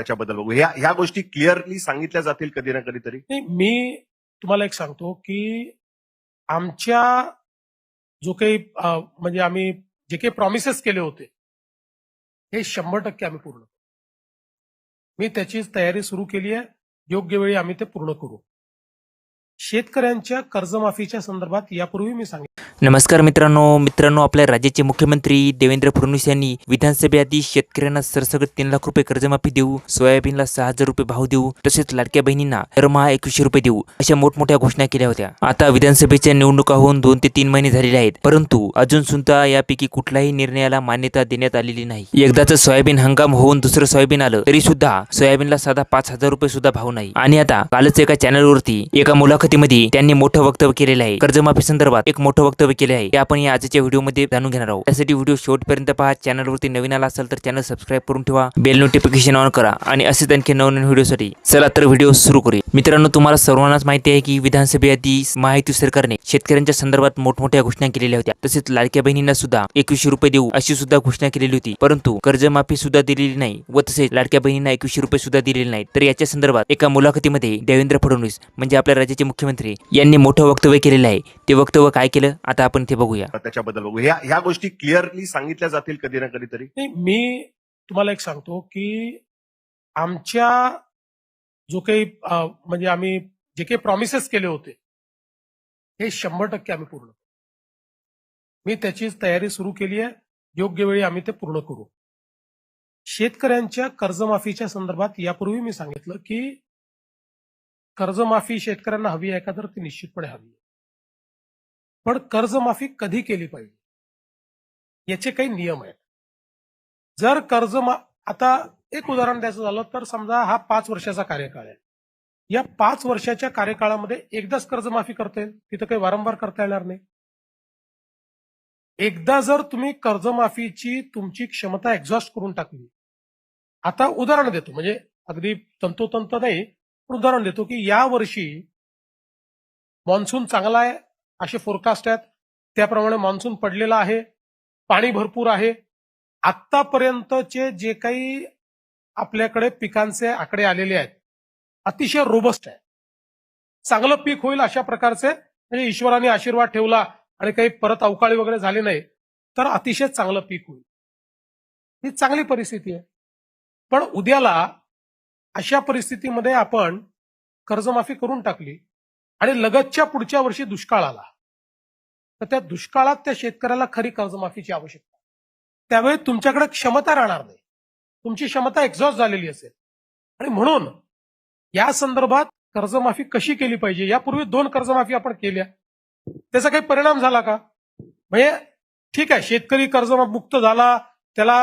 त्याच्याबद्दल बघू. ह्या ह्या गोष्टी क्लिअरली सांगितल्या जातील कधी ना कधीतरी. तरी मी तुम्हाला एक सांगतो की आमच्या जो काही म्हणजे आम्ही जे काही प्रॉमिसेस केले होते हे शंभर टक्के आम्ही पूर्ण मी त्याची तयारी सुरू केली आहे. योग्य वेळी आम्ही ते पूर्ण करू. शेतकऱ्यांच्या कर्जमाफीच्या संदर्भात यापूर्वी मी सांगितलं. नमस्कार मित्रांनो. मित्रांनो आपल्या राज्याचे मुख्यमंत्री देवेंद्र फडणवीस यांनी विधानसभेआधी शेतकऱ्यांना सरसकट तीन लाख रुपये कर्जमाफी देऊ सोयाबीनला सहा हजार रुपये भाव देऊ तसेच लाडक्या बहिणींना दरमहा एकवीसशे रुपये देऊ अशा मोठमोठ्या घोषणा केल्या होत्या. आता विधानसभेच्या निवडणुका होऊन दोन ते तीन महिने झालेले आहेत. परंतु अजून सुद्धा यापैकी कुठल्याही निर्णयाला मान्यता देण्यात आलेली नाही. एकदाच सोयाबीन हंगाम होऊन दुसरं सोयाबीन आलं तरी सुद्धा सोयाबीनला साधा पाच हजार रुपये सुद्धा भाव नाही. आणि आता कालच एका चॅनलवरती एका मुलाखत मुलाखतीमध्ये त्यांनी मोठं वक्तव्य केलेलं आहे. कर्जमाफी संदर्भात एक मोठं वक्तव्य केले आहे. ते आपण या आजच्या व्हिडिओमध्ये जाणून घेणार आहोत. त्यासाठी व्हिडिओ शेवटपर्यंत पहा. चॅनलवरती नवीन आला असेल तर चॅनल सबस्क्राईब करून ठेवा. बेल नोटिफिकेशन ऑन करा आणि असेच आणखी नवनवीन व्हिडिओसाठी चला तर व्हिडिओ सुरू करूया. मित्रांनो तुम्हाला सर्वांनाच माहिती आहे की विधानसभेआधी माहिती सरकारने शेतकऱ्यांच्या संदर्भात मोठमोठ्या घोषणा केलेल्या होत्या. तसेच लाडक्या बहिणींना सुद्धा एकवीसशे रुपये देऊ अशी सुद्धा घोषणा केलेली होती. परंतु कर्जमाफी सुद्धा दिलेली नाही व तसेच लाडक्या बहिणींना एकवीसशे रुपये सुद्धा दिलेले नाही तर याच्या संदर्भात एका मुलाखतीमध्ये देवेंद्र फडणवीस म्हणजे आपल्या राज्याचे मुख्यमंत्री यांनी मोठं वक्तव्य केलेलं आहे. ते वक्तव्य काय केलं? आता आपण ते बघूया. त्याच्याबद्दल बघू ह्या ह्या गोष्टी क्लिअरली सांगितल्या जातील कधी ना कधीतरी मी तुम्हाला एक सांगतो की आमच्या जो काही म्हणजे आम्ही जे काही प्रॉमिसेस केले होते हे शंभर टक्के आम्ही पूर्ण करू. मी त्याची तयारी सुरू केली आहे. योग्य वेळी आम्ही ते पूर्ण करू. शेतकऱ्यांच्या कर्जमाफीच्या संदर्भात यापूर्वी मी सांगितलं की कर्जमाफी शेतकऱ्यांना हवी आहे का? तर ती निश्चितपणे हवी आहे. पण कर्जमाफी कधी केली पाहिजे? याचे काही नियम आहेत. जर कर्ज आता एक उदाहरण द्यायचं झालं तर समजा हा पाच वर्षाचा कार्यकाळ आहे. या पाच वर्षाच्या कार्यकाळामध्ये एकदाच कर्जमाफी करता येईल? तिथं काही वारंवार करता येणार नाही. एकदा जर तुम्ही कर्जमाफीची तुमची क्षमता एक्झॉस्ट करून टाकली. आता उदाहरण देतो. म्हणजे अगदी तंतोतंत नाही. उदाहरण देतो की या वर्षी मान्सून चांगला आहे असे फोरकास्ट आहेत. त्याप्रमाणे मान्सून पडलेला आहे पाणी भरपूर आहे. आतापर्यंतचे जे काही आपल्याकडे पिकांचे आकडे आलेले आहेत अतिशय रोबस्ट आहे. चांगलं पीक होईल अशा प्रकारचे म्हणजे ईश्वराने आशीर्वाद ठेवला आणि काही परत अवकाळी वगैरे झाले नाही तर अतिशय चांगलं पीक होईल. ही चांगली परिस्थिती आहे. पण उद्याला अशा परिस्थितीमध्ये आपण कर्जमाफी करून टाकली आणि लगतच्या पुढच्या वर्षी दुष्काळ आला. तर त्या दुष्काळात त्या शेतकऱ्याला खरी कर्जमाफीची आवश्यकता त्यावेळी तुमच्याकडे क्षमता राहणार नाही. तुमची क्षमता एक्झॉस्ट झालेली असेल. आणि म्हणून या संदर्भात कर्जमाफी कशी केली पाहिजे? यापूर्वी दोन कर्जमाफी आपण केल्या. त्याचा काही परिणाम झाला का? म्हणजे ठीक आहे शेतकरी कर्जमुक्त झाला त्याला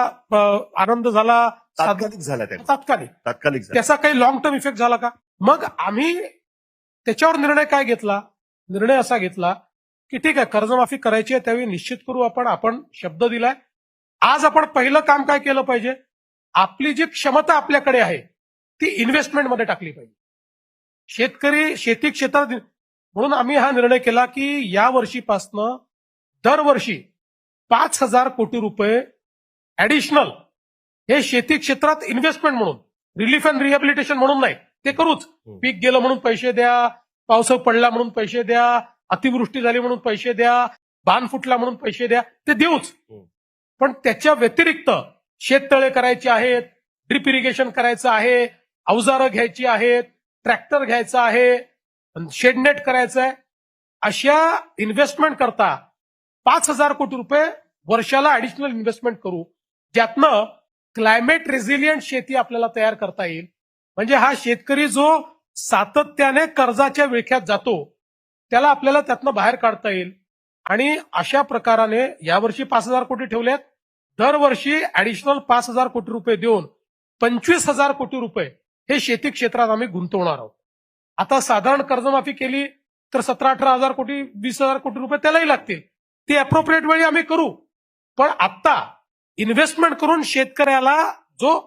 आनंद झाला तात्कालिक त्या तात्कालिक. तात्कालिक त्याचा काही लॉंग टर्म इफेक्ट झाला का? मग आम्ही त्याच्यावर निर्णय काय घेतला? निर्णय असा घेतला की ठीक आहे कर्जमाफी करायची आहे त्यावेळी निश्चित करू आपण आपण शब्द दिलाय. आज आपण पहिलं काम काय केलं पाहिजे? आपली जी क्षमता आपल्याकडे आहे ती इन्व्हेस्टमेंटमध्ये टाकली पाहिजे. शेतकरी शेती क्षेत्रात म्हणून आम्ही हा निर्णय केला की या वर्षीपासनं दरवर्षी पाच हजार कोटी रुपये ऍडिशनल हे शेती क्षेत्रात इन्व्हेस्टमेंट म्हणून रिलीफ अँड रिहॅबिलिटेशन म्हणून नाही ते करूच. हम्म. पीक गेलं म्हणून पैसे द्या पावसा पडला म्हणून पैसे द्या अतिवृष्टी झाली म्हणून पैसे द्या बाण फुटला म्हणून पैसे द्या ते देऊच. हम्म. पण त्याच्या व्यतिरिक्त शेततळे करायचे आहेत ड्रिप इरिगेशन करायचं आहे अवजारं घ्यायची आहेत ट्रॅक्टर घ्यायचा आहे शेडनेट करायचं आहे. अशा इन्व्हेस्टमेंट करता पाच हजार कोटी रुपये वर्षाला ऍडिशनल इन्व्हेस्टमेंट करू. ज्यातनं क्लायमेट रेझिलियंट शेती आपल्याला तयार करता येईल. म्हणजे हा शेतकरी जो सातत्याने कर्जाच्या विळख्यात जातो त्याला आपल्याला त्यातनं बाहेर काढता येईल. आणि अशा प्रकाराने यावर्षी पाच हजार कोटी ठेवलेत. दरवर्षी ऍडिशनल पाच हजार कोटी रुपये देऊन पंचवीस हजार कोटी रुपये हे शेती क्षेत्रात आम्ही गुंतवणार आहोत. आता साधारण कर्जमाफी केली तर सतरा अठरा हजार कोटी वीस हजार कोटी रुपये त्यालाही लागतील. ते अप्रोप्रिएट वेळी आम्ही करू. पण आत्ता इन्व्हेस्टमेंट करून शेतकऱ्याला जो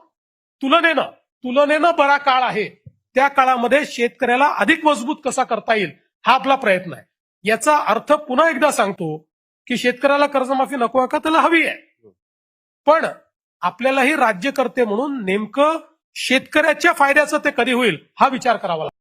तुलनेनं तुलनेनं बरा काळ आहे त्या काळामध्ये शेतकऱ्याला अधिक मजबूत कसा करता येईल हा आपला प्रयत्न आहे. याचा अर्थ पुन्हा एकदा सांगतो की शेतकऱ्याला कर्जमाफी नको आहे का? त्याला हवी आहे. पण आपल्यालाही राज्यकर्ते म्हणून नेमकं शेतकऱ्याच्या फायद्याचं ते कधी होईल हा विचार करावा लागतो.